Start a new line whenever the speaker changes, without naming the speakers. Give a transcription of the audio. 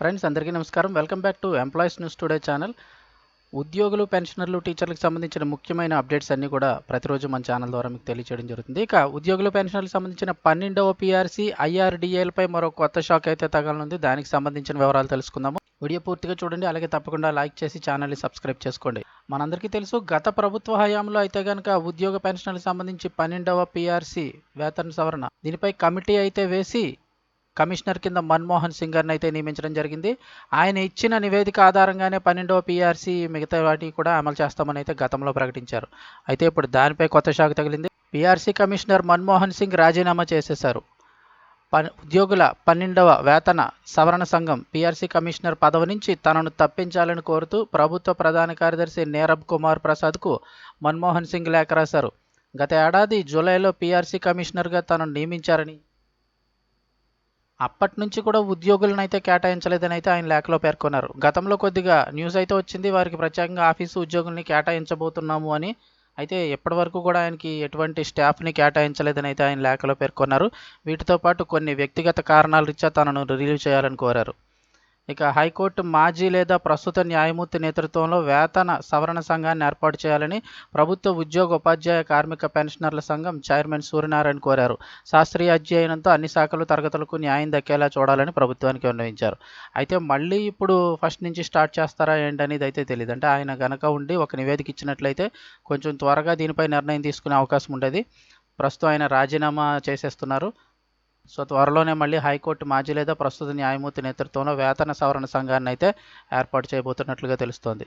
Friends అందరికీ నమస్కారం. Welcome back to employees news today channel ఉద్యోగులు పెన్షనర్లు టీచర్లకు సంబంధించిన ముఖ్యమైన అప్డేట్స్ అన్నీ కూడా ప్రతిరోజు మన ఛానల్ ద్వారా మీకు తెలియజేయడం జరుగుతుంది. ఇక ఉద్యోగులు పెన్షనర్లకు సంబంధించిన పన్నెండవ పీఆర్సీ ఐఆర్డీఏలపై మరో కొత్త షాక్ అయితే తగలనుంది. దానికి సంబంధించిన వివరాలు తెలుసుకుందాము. వీడియో పూర్తిగా చూడండి అలాగే తప్పకుండా లైక్ చేసి ఛానల్ని సబ్స్క్రైబ్ చేసుకోండి. మనందరికీ తెలుసు గత ప్రభుత్వ హయాంలో అయితే కనుక ఉద్యోగ పెన్షన్లకు సంబంధించి పన్నెండవ పిఆర్సీ వేతన సవరణ. దీనిపై కమిటీ అయితే వేసి కమిషనర్ కింద మన్మోహన్ సింగ్ గారిని అయితే నియమించడం జరిగింది. ఆయన ఇచ్చిన నివేదిక ఆధారంగానే పన్నెండవ పీఆర్సీ మిగతా వాటిని కూడా అమలు చేస్తామని అయితే గతంలో ప్రకటించారు. అయితే ఇప్పుడు దానిపై కొత్త షాక్ తగిలింది. పీఆర్సీ కమిషనర్ మన్మోహన్ సింగ్ రాజీనామా చేసేశారు. ప ఉద్యోగుల పన్నెండవ వేతన సవరణ సంఘం పీఆర్సీ కమిషనర్ పదవి నుంచి తనను తప్పించాలని కోరుతూ ప్రభుత్వ ప్రధాన కార్యదర్శి నీరబ్ కుమార్ ప్రసాద్కు మన్మోహన్ సింగ్ లేఖ రాశారు. గత ఏడాది జూలైలో పీఆర్సీ కమిషనర్గా తనను నియమించారని అప్పటి నుంచి కూడా ఉద్యోగులను అయితే కేటాయించలేదని అయితే ఆయన లేఖలో పేర్కొన్నారు. గతంలో కొద్దిగా న్యూస్ అయితే వచ్చింది వారికి ప్రత్యేకంగా ఆఫీసు ఉద్యోగుల్ని కేటాయించబోతున్నాము అని. అయితే ఇప్పటివరకు కూడా ఆయనకి ఎటువంటి స్టాఫ్ని కేటాయించలేదని అయితే ఆయన లేఖలో పేర్కొన్నారు. వీటితో పాటు కొన్ని వ్యక్తిగత కారణాల రీత్యా తనను రిలీవ్ చేయాలని కోరారు. ఇక హైకోర్టు మాజీ లేదా ప్రస్తుత న్యాయమూర్తి నేతృత్వంలో వేతన సవరణ సంఘాన్ని ఏర్పాటు చేయాలని ప్రభుత్వ ఉద్యోగ ఉపాధ్యాయ కార్మిక పెన్షనర్ల సంఘం చైర్మన్ సూర్యనారాయణ కోరారు. శాస్త్రీయ అధ్యయనంతో అన్ని శాఖలు తరగతులకు న్యాయం దక్కేలా చూడాలని ప్రభుత్వానికి విన్నవించారు అయితే మళ్ళీ ఇప్పుడు ఫస్ట్ నుంచి స్టార్ట్ చేస్తారా ఏంటనేది అయితే తెలియదు అంటే ఆయన గనక ఉండి ఒక నివేదిక ఇచ్చినట్లయితే కొంచెం త్వరగా దీనిపై నిర్ణయం తీసుకునే అవకాశం ఉండేది. ప్రస్తుతం ఆయన రాజీనామా చేసేస్తున్నారు. సో త్వరలోనే మళ్ళీ హైకోర్టు మాజీ లేదా ప్రస్తుత న్యాయమూర్తి నేతృత్వంలో వేతన సవరణ సంఘాన్ని అయితే ఏర్పాటు చేయబోతున్నట్లుగా తెలుస్తోంది.